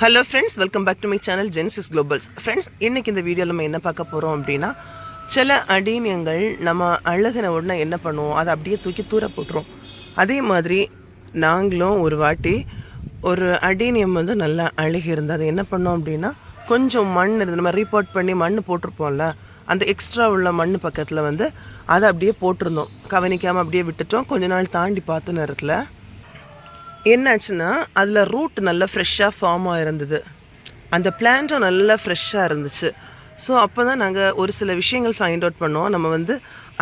Hello friends welcome back to my channel Gen Zs globals friends இன்னைக்கு இந்த வீடியோவில் நம்ம என்ன பார்க்க போகிறோம் அப்படின்னா சில அடீனியங்கள் நம்ம அழகின உடனே என்ன பண்ணுவோம்? அதை அப்படியே தூக்கி தூர போட்டுரும் அதே மாதிரி நாங்களும் ஒரு வாட்டி ஒரு அடீனியம் வந்து நல்லா அழுகி இருந்தது அது என்ன பண்ணோம் அப்படின்னா கொஞ்சம் மண் இருந்து நம்ம ரீபோர்ட் பண்ணி மண் போட்டிருப்போம்ல அந்த எக்ஸ்ட்ரா உள்ள மண் பக்கத்தில் வந்து அதை அப்படியே போட்டிருந்தோம். கவனிக்காமல் அப்படியே விட்டுட்டோம். கொஞ்ச நாள் தாண்டி பார்த்த நேரத்தில் என்னாச்சுன்னா அதில் ரூட் நல்லா ஃப்ரெஷ்ஷாக ஃபார்ம் ஆகிருந்தது அந்த பிளான்ட்டும் நல்லா ஃப்ரெஷ்ஷாக இருந்துச்சு. ஸோ அப்போ தான் நாங்கள் ஒரு சில விஷயங்கள் ஃபைண்ட் அவுட் பண்ணோம். நம்ம வந்து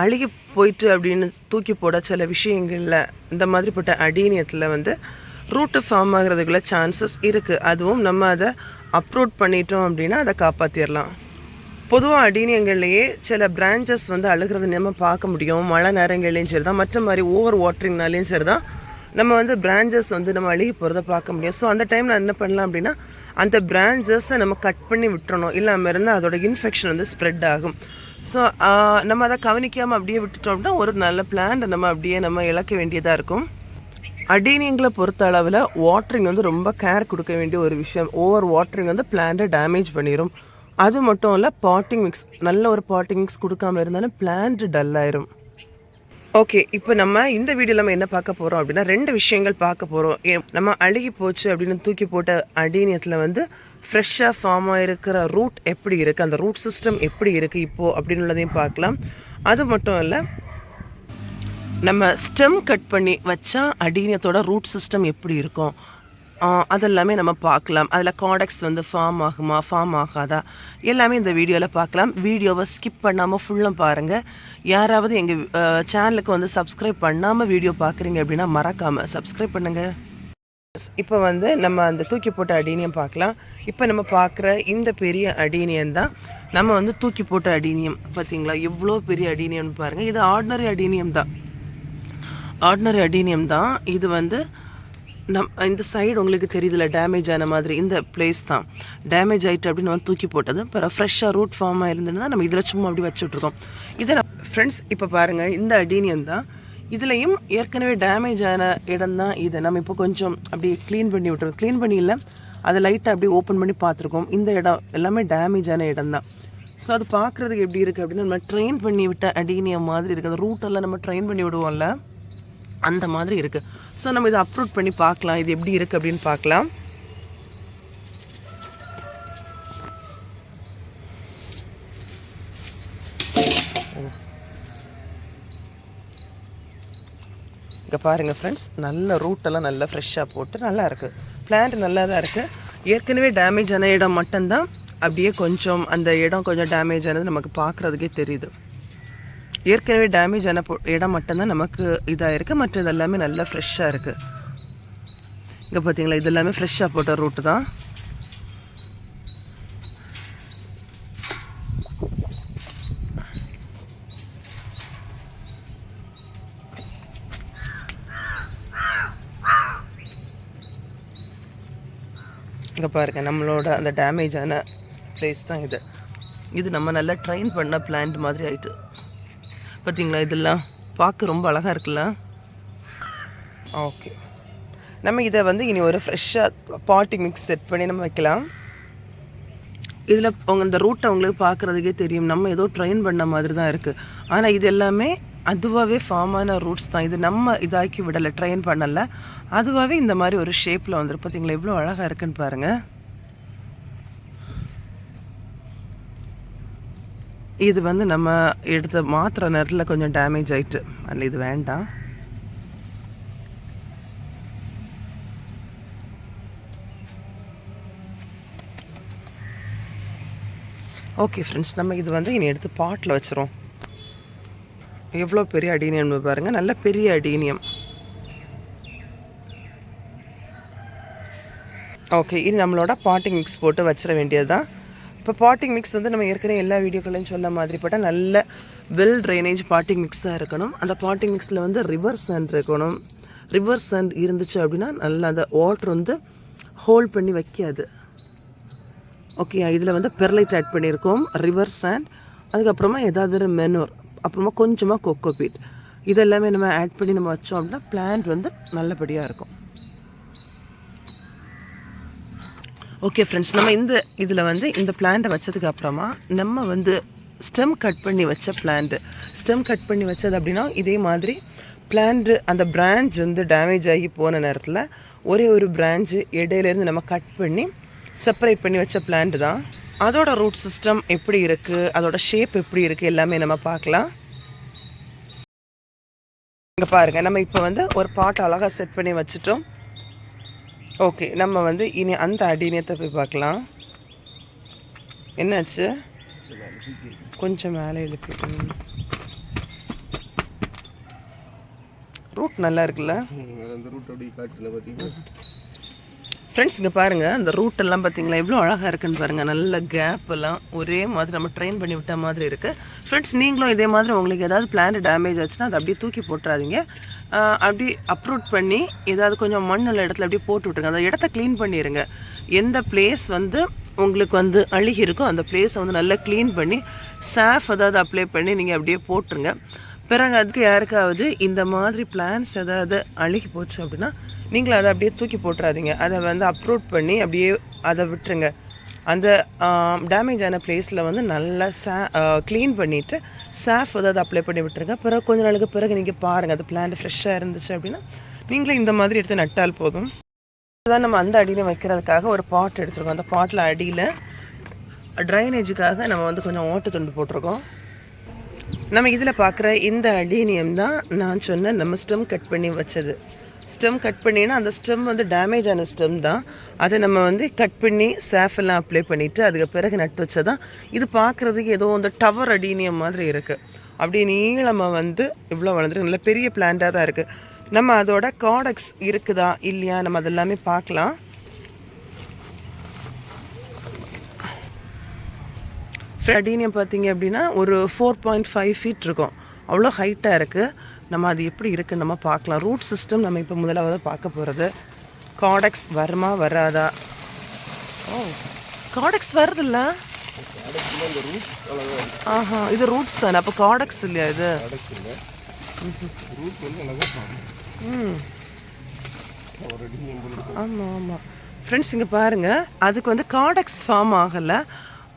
அழுகி போயிட்டு அப்படின்னு தூக்கி போட சில விஷயங்களில் இந்த மாதிரிப்பட்ட அடீனியத்தில் வந்து ரூட்டு ஃபார்ம் ஆகிறதுக்குள்ள சான்சஸ் இருக்குது அதுவும் நம்ம அதை அப்ரூட் பண்ணிட்டோம் அப்படின்னா அதை காப்பாற்றிடலாம் பொதுவாக அடீனியங்கள்லேயே சில பிரான்ச்சஸ் வந்து அழுகிறது நம்ம பார்க்க முடியும். மழை நேரங்கள்லேயும் சரி தான் மற்ற மாதிரி ஓவர் வாட்டரிங்னாலேயும் சரி தான் நம்ம வந்து பிரான்ச்சஸ் வந்து நம்ம அழுகி போகிறத பார்க்க முடியும். ஸோ அந்த டைமில் என்ன பண்ணலாம் அப்படின்னா அந்த பிரான்ச்சஸை நம்ம கட் பண்ணி விட்டுறணும். இல்லாமல் இருந்தால் அதோட இன்ஃபெக்ஷன் வந்து ஸ்ப்ரெட் ஆகும். ஸோ நம்ம அதை கவனிக்காமல் அப்படியே விட்டுட்டோம் அப்படின்னா ஒரு நல்ல பிளான்ட் நம்ம அப்படியே நம்ம இழக்க வேண்டியதாக இருக்கும். அடீனியங்களை பொறுத்த அளவில் வாட்டரிங் வந்து ரொம்ப கேர் கொடுக்க வேண்டிய ஒரு விஷயம். ஓவர் வாட்டரிங் வந்து பிளான்ட்டை டேமேஜ் பண்ணிடும் அது மட்டும் இல்லை பாட்டிங் மிக்ஸ் நல்ல ஒரு பாட்டிங் மிக்ஸ் கொடுக்காம இருந்தாலும் பிளான்ட் டல் ஆயிரும். ஓகே இப்போ நம்ம இந்த வீடியோவில் நம்ம என்ன பார்க்க போகிறோம் அப்படின்னா ரெண்டு விஷயங்கள் பார்க்க போகிறோம் நம்ம அழுகி போச்சு அப்படின்னு தூக்கி போட்ட அடீனியத்தில் வந்து ஃப்ரெஷ்ஷாக ஃபார்ம் ஆகிருக்கிற ரூட் எப்படி இருக்குது அந்த ரூட் சிஸ்டம் எப்படி இருக்குது இப்போது அப்படின்னு உள்ளதையும் பார்க்கலாம். அது மட்டும் இல்லை நம்ம ஸ்டெம் கட் பண்ணி வச்சா அடீனியத்தோட ரூட் சிஸ்டம் எப்படி இருக்கும்? அதெல்லாமே நம்ம பார்க்கலாம். அதில் காடக்ஸ் வந்து ஃபார்ம் ஆகுமா ஃபார்ம் ஆகாதா? எல்லாமே இந்த வீடியோவில் பார்க்கலாம். வீடியோவை ஸ்கிப் பண்ணாமல் ஃபுல்லும் பாருங்கள் யாராவது எங்கள் சேனலுக்கு வந்து சப்ஸ்கிரைப் பண்ணாமல் வீடியோ பார்க்குறீங்க அப்படின்னா மறக்காமல் சப்ஸ்கிரைப் பண்ணுங்கள் இப்போ வந்து நம்ம அந்த தூக்கி போட்ட அடீனியம் பார்க்கலாம். இப்போ நம்ம பார்க்குற இந்த பெரிய அடீனியம் தான் நம்ம வந்து தூக்கி போட்ட அடீனியம். பார்த்தீங்களா எவ்வளோ பெரிய அடீனியம்னு பாருங்கள் இது ஆர்டினரி அடீனியம் தான். ஆர்டினரி அடீனியம் தான். இது வந்து நம் இந்த சைடு உங்களுக்கு தெரியுதுல டேமேஜ் ஆன மாதிரி இந்த பிளேஸ் தான். டேமேஜ் ஆகிட்டு அப்படின்னு நம்ம தூக்கி போட்டது. அப்புறம் ஃப்ரெஷ்ஷாக ரூட் ஃபார்ம் ஆயிருந்ததுன்னா நம்ம இதில் சும்மா அப்படி வச்சுட்ருக்கோம் இதை ஃப்ரெண்ட்ஸ் இப்போ பாருங்கள் இந்த அடீனியன் தான். இதுலேயும் ஏற்கனவே டேமேஜ் ஆன இடம் தான் இது. நம்ம இப்போ கொஞ்சம் அப்படி க்ளீன் பண்ணி விட்டுருக்கோம். க்ளீன் பண்ணி இல்லை அதை லைட்டாக அப்படியே ஓப்பன் பண்ணி பார்த்துருக்கோம். இந்த இடம் எல்லாமே டேமேஜ் ஆன இடம் தான். ஸோ அது பார்க்குறதுக்கு எப்படி இருக்குது அப்படின்னு நம்ம ட்ரெயின் பண்ணி விட்ட அடீனியம் மாதிரி இருக்குது அந்த ரூட்டெல்லாம் நம்ம ட்ரெயின் பண்ணி விடுவோம்ல அந்த மாதிரி இருக்குது ஸோ நம்ம இதை அப்லோட் பண்ணி பார்க்கலாம். இது எப்படி இருக்குது அப்படின்னு பார்க்கலாம். இங்கே பாருங்கள் ஃப்ரெண்ட்ஸ் நல்ல ரூட்டெல்லாம் நல்லா ஃப்ரெஷ்ஷாக போட்டு நல்லா இருக்குது பிளான்ட் நல்லா தான் இருக்குது ஏற்கனவே டேமேஜ் ஆன இடம் மட்டும்தான். அப்படியே கொஞ்சம் அந்த இடம் கொஞ்சம் டேமேஜ் ஆனது நமக்கு பார்க்குறதுக்கே தெரியுது. ஏற்கனவே டேமேஜ் ஆன பொ- இடம் மட்டும்தான் நமக்கு இதாக இருக்குது மற்றது எல்லாமே நல்லா ஃப்ரெஷ்ஷாக இருக்குது இங்கே பார்த்தீங்களா இதெல்லாமே ஃப்ரெஷ்ஷாக போட்ட ரூட்டு தான். இங்கே பாருங்கள் நம்மளோட அந்த டேமேஜான ப்ளேஸ் பிளேஸ் தான் இது. இது நம்ம நல்லா ட்ரெயின் பண்ண பிளான்ட் மாதிரி ஆயிட்டு. பார்த்தீங்களா இதெல்லாம்? பார்க்க ரொம்ப அழகாக இருக்குல்ல? ஓகே நம்ம இதை வந்து இனி ஒரு ஃப்ரெஷ்ஷாக பாட்டிங் மிக்ஸ் செட் பண்ணி நம்ம வைக்கலாம். இதில் அவங்க இந்த ரூட்டை அவங்களுக்கு பார்க்குறதுக்கே தெரியும். நம்ம ஏதோ ட்ரெயின் பண்ண மாதிரி தான் இருக்குது ஆனால் இது எல்லாமே அதுவாகவே ஃபார்மான ரூட்ஸ் தான். இது நம்ம இதாக்கி விடலை ட்ரெயின் பண்ணலை. அதுவாகவே இந்த மாதிரி ஒரு ஷேப்பில் வந்துரு பார்த்தீங்களா எவ்வளோ அழகாக இருக்குன்னு பாருங்கள் இது வந்து நம்ம எடுத்த மாத்திர நேரத்தில் கொஞ்சம் டேமேஜ் ஆயிட்டு. அதில் இது வேண்டாம். ஓகே ஃப்ரெண்ட்ஸ் நம்ம இது வந்து இனி எடுத்து பாட்டில் வச்சுருவோம். எவ்வளோ பெரிய அடீனியம் பாருங்கள் நல்ல பெரிய அடீனியம். ஓகே இது நம்மளோட பாட்டிங் மிக்ஸ் போட்டு வச்சிட வேண்டியது தான் இப்போ பாட்டிங் மிக்ஸ் வந்து நம்ம ஏற்கனவே எல்லா வீடியோக்களையும் சொன்ன மாதிரிப்பட்ட நல்ல வெல் ட்ரைனேஜ் பாட்டிங் மிக்ஸாக இருக்கணும். அந்த பாட்டிங் மிக்ஸில் வந்து ரிவர் சேண்ட் இருக்கணும். ரிவர்ஸ் சேண்ட் இருந்துச்சு அப்படின்னா நல்லா அந்த வாட்டர் வந்து ஹோல்ட் பண்ணி வைக்காது. ஓகே இதில் வந்து பெர்லைட் ஆட் பண்ணியிருக்கோம் ரிவர்ஸ் சேண்ட் அதுக்கப்புறமா ஏதாவது ஒரு மெனூர் அப்புறமா கொஞ்சமாக கொக்கோ பீட் இதெல்லாமே நம்ம ஆட் பண்ணி நம்ம வச்சோம் அப்படின்னா பிளான்ட் வந்து நல்லபடியாக இருக்கும். ஓகே ஃப்ரெண்ட்ஸ் நம்ம இந்த இதில் வந்து இந்த பிளான்ட்டை வச்சதுக்கு அப்புறமா நம்ம வந்து ஸ்டெம் கட் பண்ணி வச்ச பிளான்ட் ஸ்டெம் கட் பண்ணி வச்சது அப்படின்னா இதே மாதிரி பிளான்ட்டு அந்த பிரான்ச் வந்து டேமேஜ் ஆகி போன நேரத்தில் ஒரே ஒரு பிரான்ச்சு இடையிலேருந்து நம்ம கட் பண்ணி செப்பரேட் பண்ணி வச்ச பிளான்ட் தான். அதோட ரூட் சிஸ்டம் எப்படி இருக்குது அதோட ஷேப் எப்படி இருக்குது எல்லாமே நம்ம பார்க்கலாம். இங்கே பாருங்கள் நம்ம இப்போ வந்து ஒரு பாட்டை அழகாக செட் பண்ணி வச்சுட்டோம். ஓகே நம்ம வந்து இனி அந்த அடிநியத்தை போய் பார்க்கலாம். என்னாச்சு? கொஞ்சம் மேலே இழுக்கு. ரூட் நல்லா இருக்குல்ல? அந்த ஃப்ரெண்ட்ஸ் இங்கே பாருங்கள் அந்த ரூட் எல்லாம் பார்த்தீங்களா? எவ்வளோ அழகாக இருக்குன்னு பாருங்கள் நல்ல கேப் எல்லாம் ஒரே மாதிரி நம்ம ட்ரெயின் பண்ணி விட்ட மாதிரி இருக்குது ஃப்ரெண்ட்ஸ் நீங்களும் இதே மாதிரி உங்களுக்கு ஏதாவது பிளான்ட் டேமேஜ் ஆச்சுன்னா அதை அப்படியே தூக்கி போட்டுறாதீங்க. அப்படி அப்ரூட் பண்ணி ஏதாவது கொஞ்சம் மண்ணுள்ள இடத்துல அப்படியே போட்டு விட்ருங்க அந்த இடத்த க்ளீன் பண்ணிடுங்க எந்த பிளேஸ் வந்து உங்களுக்கு வந்து அழுகி இருக்கோ அந்த பிளேஸை வந்து நல்லா க்ளீன் பண்ணி சாஃப் ஏதாவது அப்ளை பண்ணி நீங்கள் அப்படியே போட்டுருங்க. பிறகு அதுக்கு யாருக்காவது இந்த மாதிரி பிளான்ஸ் ஏதாவது அழுகி போச்சு அப்படின்னா நீங்களும் அதை அப்படியே தூக்கி போட்டுறாதீங்க. அதை வந்து அப்ரூட் பண்ணி அப்படியே அதை விட்டுருங்க. அந்த டேமேஜ் ஆன பிளேஸில் வந்து நல்லா சா க்ளீன் பண்ணிவிட்டு சாஃப் ஏதாவது அப்ளை பண்ணி விட்டுருங்க. பிறகு கொஞ்ச நாளுக்கு பிறகு நீங்கள் பாருங்கள் அது பிளான்ட் ஃப்ரெஷ்ஷாக இருந்துச்சு அப்படின்னா நீங்களும் இந்த மாதிரி எடுத்து நட்டால் போதும். அதான் நம்ம அந்த அடியில் வைக்கிறதுக்காக ஒரு பாட் எடுத்துருக்கோம். அந்த பாட்டில் அடியில் ட்ரைனேஜுக்காக நம்ம வந்து கொஞ்சம் ஓட்டு துண்டு போட்டிருக்கோம். நம்ம இதில் பார்க்குற இந்த அடீனியம் தான் நான் சொன்ன நம்ம ஸ்டெம் கட் பண்ணி வச்சது. ஸ்டெம் கட் பண்ணினா அந்த ஸ்டெம் வந்து டேமேஜ் ஆன ஸ்டெம் தான். அதை நம்ம வந்து கட் பண்ணி சேஃபெல்லாம் எல்லாம் அப்ளை பண்ணிவிட்டு அதுக்கு பிறகு நட்டு வச்சா தான் இது பார்க்குறதுக்கு ஏதோ அந்த டவர் அடீனியம் மாதிரி இருக்குது அப்படியே நீளமாக வந்து இவ்வளோ வளர்ந்துருக்கு. நல்ல பெரிய பிளான்ட்டாக தான் இருக்குது நம்ம அதோட காடக்ஸ் இருக்குதா இல்லையா? நம்ம அதெல்லாமே பார்க்கலாம். அடீனியம் பார்த்தீங்க அப்படின்னா ஒரு ஃபோர் பாயிண்ட் ஃபைவ் ஃபீட் இருக்கும். அவ்வளோ ஹைட்டாக இருக்குது நம்ம அது எப்படி இருக்குன்னு நம்ம பார்க்கலாம். ரூட் சிஸ்டம் நம்ம இப்போ முதலாவது பார்க்க போகிறது காடக்ஸ் வருமா வராதா? ஓ காடக்ஸ் வருதுல்ல? ஆஹா இது ரூட்ஸ் தானே. அப்போ காடக்ஸ் இல்லையா இது? ம். ஒரு அடி ஆமாம் ஆமாம் ஃப்ரெண்ட்ஸ் இங்கே பாருங்கள் அதுக்கு வந்து காடக்ஸ் ஃபார்ம் ஆகலை.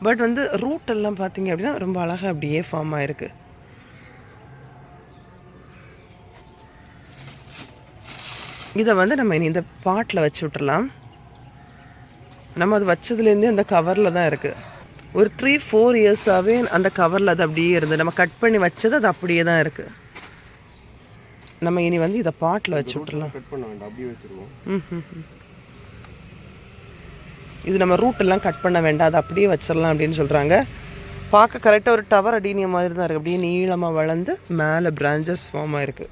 பட் வந்து ரூட் எல்லாம் பார்த்தீங்க அப்படின்னா ரொம்ப அழகாக அப்படியே ஃபார்ம் ஆயிருக்கு. இதை வந்து நம்ம இனி இந்த பாட்டில் வச்சு விட்டுறலாம். நம்ம அது வச்சதுலேருந்தே அந்த கவரில் தான் இருக்குது ஒரு த்ரீ ஃபோர் இயர்ஸாகவே அந்த கவரில் அது அப்படியே இருந்து நம்ம கட் பண்ணி வச்சது அது அப்படியே தான் இருக்குது நம்ம இனி வந்து இதை பாட்டில் வச்சு விட்டுறலாம். கட் பண்ண வேண்டாம் அப்படியே வச்சிருவோம். இது நம்ம ரூட் எல்லாம் கட் பண்ண வேண்டாம் அதை அப்படியே வச்சிடலாம் அப்படின்னு சொல்கிறாங்க பார்க்க கரெக்டாக ஒரு டவர் அடினிய மாதிரி தான் இருக்குது அப்படியே நீளமாக வளர்ந்து மேலே பிரான்ச்சஸ் ஃபார்ம் ஆயிருக்கு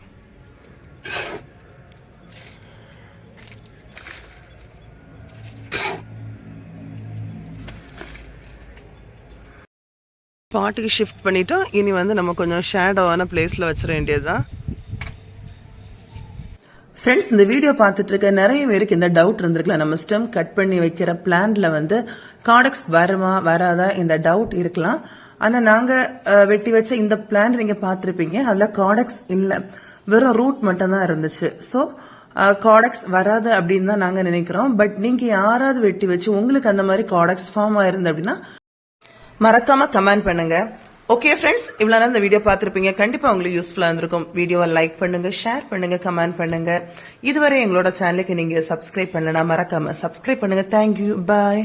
பாட்டுக்கு ஷிஃப்ட் பண்ணிட்டோம். இனி வந்து நம்ம கொஞ்சம் ஷேடோவான பிளேஸில் வச்சிட வேண்டியது தான் ஃப்ரெண்ட்ஸ் இந்த வீடியோ பார்த்துட்டு இருக்க நிறைய பேருக்கு இந்த டவுட் இருந்திருக்கலாம் நம்ம ஸ்டெம் கட் பண்ணி வைக்கிற பிளான்ல வந்து காடக்ஸ் வருமா வராதா? இந்த டவுட் இருக்கலாம். ஆனா நாங்க வெட்டி வச்ச இந்த பிளான் நீங்க பார்த்திருப்பீங்க. அதுல காடக்ஸ் இல்ல. வெறும் ரூட் மட்டும் தான் இருந்துச்சு ஸோ காடக்ஸ் வராது அப்படின்னு தான் நாங்க நினைக்கிறோம். பட் நீங்க யாராவது வெட்டி வச்சு உங்களுக்கு அந்த மாதிரி காடக்ஸ் ஃபார்ம் ஆயிருந்து அப்படின்னா மறக்காம கமெண்ட் பண்ணுங்க. ஓகே ஃப்ரெண்ட்ஸ் இவ்வளவு நேரம் இந்த வீடியோ பார்த்துருப்பீங்க. கண்டிப்பா உங்களுக்கு யூஸ்ஃபுல்லா இருந்திருக்கும். வீடியோவை லைக் பண்ணுங்க ஷேர் பண்ணுங்க கமெண்ட் பண்ணுங்க. இதுவரை எங்களோட சேனலுக்கு நீங்க சப்ஸ்கிரைப் பண்ணலன்னா மறக்காம சப்ஸ்கிரைப் பண்ணுங்க. Thank you bye